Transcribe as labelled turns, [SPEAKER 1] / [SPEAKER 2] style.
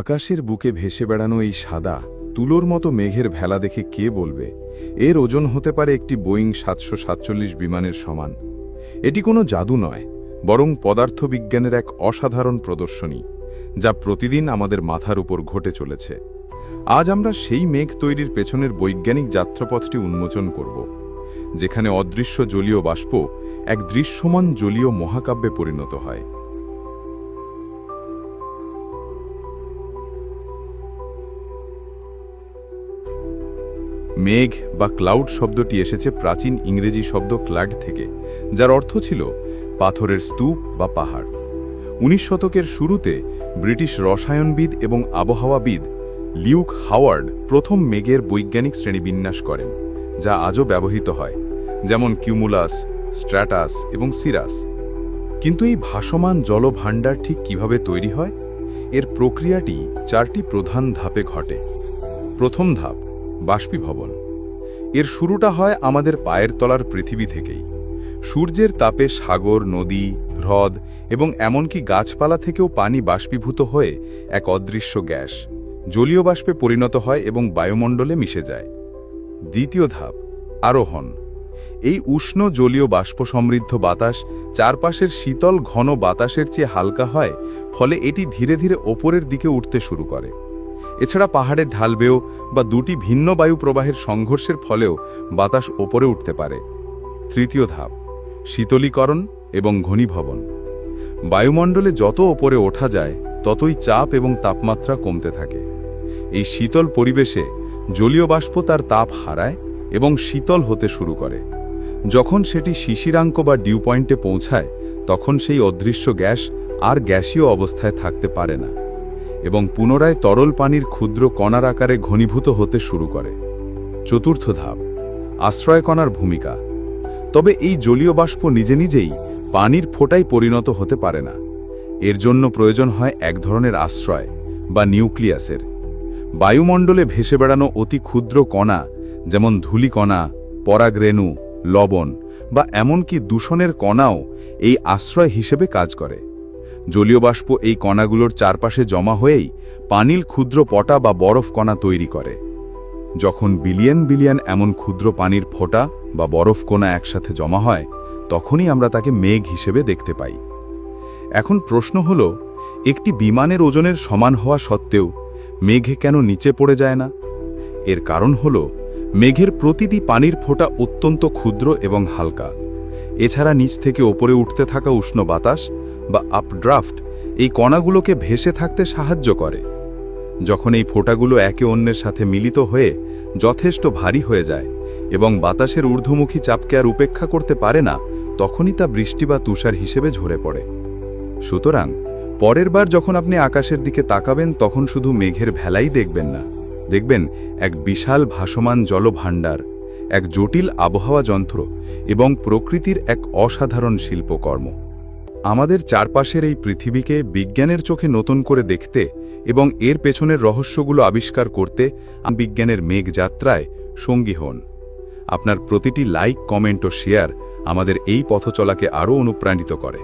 [SPEAKER 1] আকাশের বুকে ভেসে বেড়ানো এই সাদা, তুলোর মতো মেঘের ভেলা দেখে কে বলবে? এর ওজন হতে পারে একটি বোয়িং সাতশো সাতচল্লিশ বিমানের সমান। এটি কোনো জাদু নয়, বরং পদার্থবিজ্ঞানের এক অসাধারণ প্রদর্শনী, যা প্রতিদিন আমাদের মাথার উপর ঘটে চলেছে। আজ আমরা সেই মেঘ তৈরির পেছনের বৈজ্ঞানিক যাত্রাপথটি উন্মোচন করব, যেখানে অদৃশ্য জলীয় বাষ্প এক দৃশ্যমান জলীয় মহাকাব্যে পরিণত হয়। মেঘ বা ক্লাউড শব্দটি এসেছে প্রাচীন ইংরেজি শব্দ ক্লাড থেকে, যার অর্থ ছিল পাথরের স্তূপ বা পাহাড়। উনিশ শতকের শুরুতে ব্রিটিশ রসায়নবিদ এবং আবহাওয়াবিদ লিউক হাওয়ার্ড প্রথম মেঘের বৈজ্ঞানিক শ্রেণীবিন্যাস করেন, যা আজও ব্যবহৃত হয়, যেমন কিউমুলাস, স্ট্র্যাটাস এবং সিরাস। কিন্তু এই ভাসমান জলভাণ্ডার ঠিক কীভাবে তৈরি হয়? এর প্রক্রিয়াটি চারটি প্রধান ধাপে ঘটে। প্রথম ধাপ বাষ্পীভবন। এর শুরুটা হয় আমাদের পায়ের তলার পৃথিবী থেকেই। সূর্যের তাপে সাগর, নদী, হ্রদ এবং এমনকি গাছপালা থেকেও পানি বাষ্পীভূত হয়ে এক অদৃশ্য গ্যাস, জলীয় বাষ্পে পরিণত হয় এবং বায়ুমণ্ডলে মিশে যায়। দ্বিতীয় ধাপ, আরোহণ। এই উষ্ণ জলীয় বাষ্প সমৃদ্ধ বাতাস চারপাশের শীতল ঘন বাতাসের চেয়ে হালকা হয়, ফলে এটি ধীরে ধীরে ওপরের দিকে উঠতে শুরু করে। এছাড়া পাহাড়ের ঢালবেও বা দুটি ভিন্ন বায়ু প্রবাহের সংঘর্ষের ফলেও বাতাস ওপরে উঠতে পারে। তৃতীয় ধাপ, শীতলীকরণ এবং ঘনীভবন। বায়ুমণ্ডলে যত ওপরে ওঠা যায়, ততই চাপ এবং তাপমাত্রা কমতে থাকে। এই শীতল পরিবেশে জলীয় বাষ্প তার তাপ হারায় এবং শীতল হতে শুরু করে। যখন সেটি শিশিরাঙ্ক বা ডিউ পয়েন্টে পৌঁছায়, তখন সেই অদৃশ্য গ্যাস আর গ্যাসীয় অবস্থায় থাকতে পারে না। এবং পুনরায় তরল পানির ক্ষুদ্র কণার আকারে ঘনীভূত হতে শুরু করে। চতুর্থ ধাপ আশ্রয়কণার ভূমিকা। তবে এই জলীয় বাষ্প নিজে নিজেই পানির ফোঁটায় পরিণত হতে পারে না। এর জন্য প্রয়োজন হয় এক ধরনের আশ্রয় বা নিউক্লিয়াসের। বায়ুমণ্ডলে ভেসে বেড়ানো অতি ক্ষুদ্র কণা, যেমন ধূলিকণা পরাগরেণু, লবণ বা এমনকি দূষণের কণাও এই আশ্রয় হিসেবে কাজ করে। জলীয় বাষ্প এই কণাগুলোর চারপাশে জমা হয়েই পানিল ক্ষুদ্র পটা বা বরফ কণা তৈরি করে। যখন বিলিয়ন বিলিয়ন এমন ক্ষুদ্র পানির ফোঁটা বা বরফ কণা একসাথে জমা হয়, তখনই আমরা তাকে মেঘ হিসেবে দেখতে পাই। এখন প্রশ্ন হল, একটি বিমানের ওজনের সমান হওয়া সত্ত্বেও মেঘে কেন নিচে পড়ে যায় না? এর কারণ হল, মেঘের প্রতিটি পানির ফোঁটা অত্যন্ত ক্ষুদ্র এবং হালকা। এছাড়া নিচ থেকে ওপরে উঠতে থাকা উষ্ণ বাতাস বা আপড্রাফট এই কণাগুলোকে ভেসে থাকতে সাহায্য করে। যখন এই ফোঁটাগুলো একে অন্যের সাথে মিলিত হয়ে যথেষ্ট ভারী হয়ে যায় এবং বাতাসের ঊর্ধ্বমুখী চাপকে আর উপেক্ষা করতে পারে না, তখনই তা বৃষ্টি বা তুষার হিসেবে ঝরে পড়ে। সুতরাং, পরের বার যখন আপনি আকাশের দিকে তাকাবেন, তখন শুধু মেঘের ভেলাই দেখবেন না। দেখবেন এক বিশাল ভাসমান জলভাণ্ডার, এক জটিল আবহাওয়া যন্ত্র এবং প্রকৃতির এক অসাধারণ শিল্পকর্ম। আমাদের চারপাশের এই পৃথিবীকে বিজ্ঞানের চোখে নতুন করে দেখতে এবং এর পেছনের রহস্যগুলো আবিষ্কার করতে বিজ্ঞানের মেঘ যাত্রায় সঙ্গী হন। আপনার প্রতিটি লাইক, কমেন্ট ও শেয়ার আমাদের এই পথচলাকে আরও অনুপ্রাণিত করে।